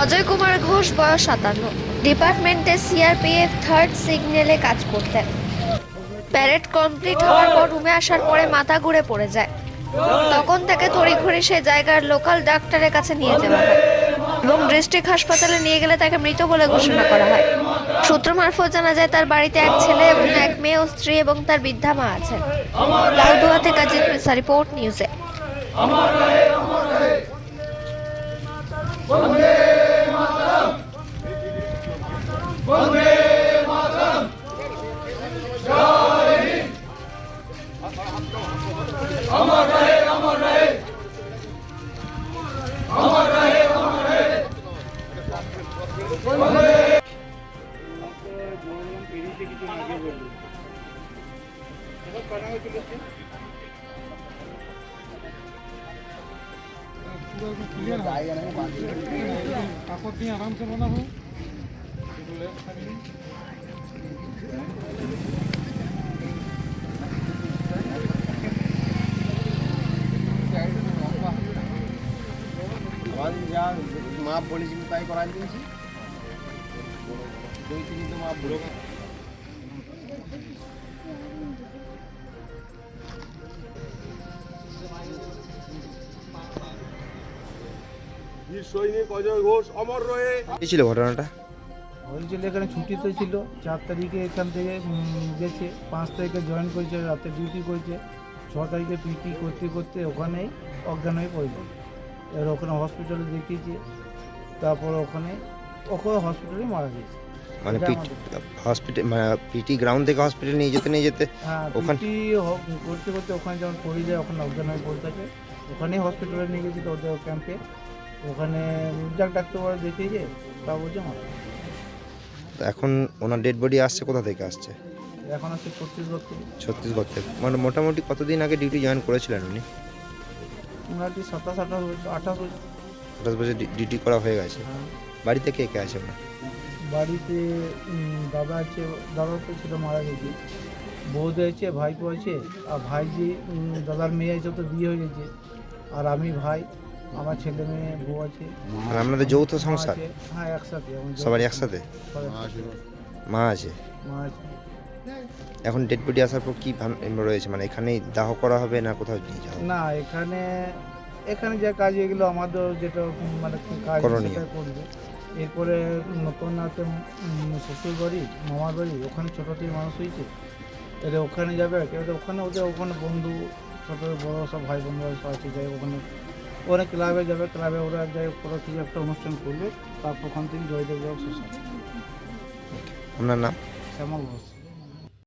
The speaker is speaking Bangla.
অজয় কুমার ঘোষ, বয়স সাতান্ন। ডিপার্টমেন্টে সিআরপিএফ থার্ড সিগন্যালে কাজ করতেন প্যারেড কমপ্লিট হওয়ার পর রুমে আসার পরে মাথা ঘুরে পড়ে যায়। তখন তাকে তড়িঘড়ি সে জায়গার লোকাল ডাক্তারের কাছে নিয়ে যাওয়া হয় এবং ডিস্ট্রিক্ট হাসপাতালে নিয়ে গেলে তাকে মৃত বলে ঘোষণা করা হয়। সূত্র মারফত জানা যায়, তার বাড়িতে এক ছেলে এবং এক মেয়ে ও স্ত্রী এবং তার বৃদ্ধা মা আছেন। লালদুয়া থেকে রিপোর্ট নিউজে। বন্দে মাতরম। জয় হিন্দ অমর হয় আরামসে বানাবো যা মাপ বলেছিল তাই করাই দিয়েছি। দুই তিন তো মাপ বলে বীর সৈনিক অজয় ঘোষ অমর রয়ে। ছিল ঘটনাটা। হয়েছিল এখানে ছুটিতে ছিল চার তারিখে এখান থেকে গেছে। পাঁচ তারিখে জয়েন করেছে রাতে ডিউটি করেছে। ছ তারিখে পিটি করতে করতে ওখানেই অজ্ঞান হয়ে পড়েছে এবার ওখানে হসপিটালে দেখিয়েছে তারপর ওখানে ওখানে হসপিটালে মারা গেছে। মানে পিটি হসপিটাল মানে পিটি গ্রাউন্ড থেকে হসপিটাল নিয়ে যেতে নিয়ে যেতে হ্যাঁ ওখান- পিটি করতে করতে ওখানে যখন পড়ে যায় ওখানে অজ্ঞান হয়ে পড়ে থাকে। ওখানেই হসপিটালে নিয়ে গেছিল ওদের ক্যাম্পে ওখানে যাক ডাক্তারবাবু দেখিয়েছে তা বলছে মারা এখন ওনার ডেড বডি আসছে কোথা থেকে আসছে? এখন হচ্ছে ছত্তিশগড় থেকে। ছত্তিশগড় থেকে। মানে মোটামুটি কতদিন আগে ডিউটি জয়েন করেছিলেন উনি? মোটামুটি সাতাশ আঠাশ বছর আঠাশ বছর। আঠাশ বছর ডিউটি করা হয়ে গেছে। হ্যাঁ। বাড়িতে কে কে আছে আপনার বাড়িতে দাদা আছে দাদা তো ছিল মারা গেছে। বৌদি আছে ভাইপো আছে আর ভাই যে দাদার মেয়ে আছে তো বিয়ে হয়ে গেছে। আর আমি ভাই। আমার ছেলে মেয়ে বউ আছে। মানে আপনাদের যৌথ সংসার আছে। হ্যাঁ একসাথে আমার যৌথ সবারই একসাথে? মা আছে? মা আছে। এখন ডেড বডি আসার পর কি ভান- রয়েছে? মানে এখানেই দাহ করা হবে না কোথাও নিয়ে যাওয়া হবে? না এখানে এখানে যে কাজ এগুলো আমাদের যেটা মানে কাজ করণীয়। সেটা করবে। এরপরে নতুন আছে শ্বশুর বাড়ি মামার বাড়ি ওখানে ছোটো থেকে মানুষ হয়েছে। এদের ওখানে যাবে এবার ওখানে ওদের ওখানে বন্ধু ছোটো বড় সব ভাই বন্ধুরা সব আছে যাই ওখানে ওখানে ক্লাবে যাবে ক্লাবে ওরা যাই কোনো কিছু একটা অনুষ্ঠান করবে। তারপর ওখান থেকে জয়দেব যাওয়া শেষ হবে। আপনার নাম? শ্যামল ঘোষ।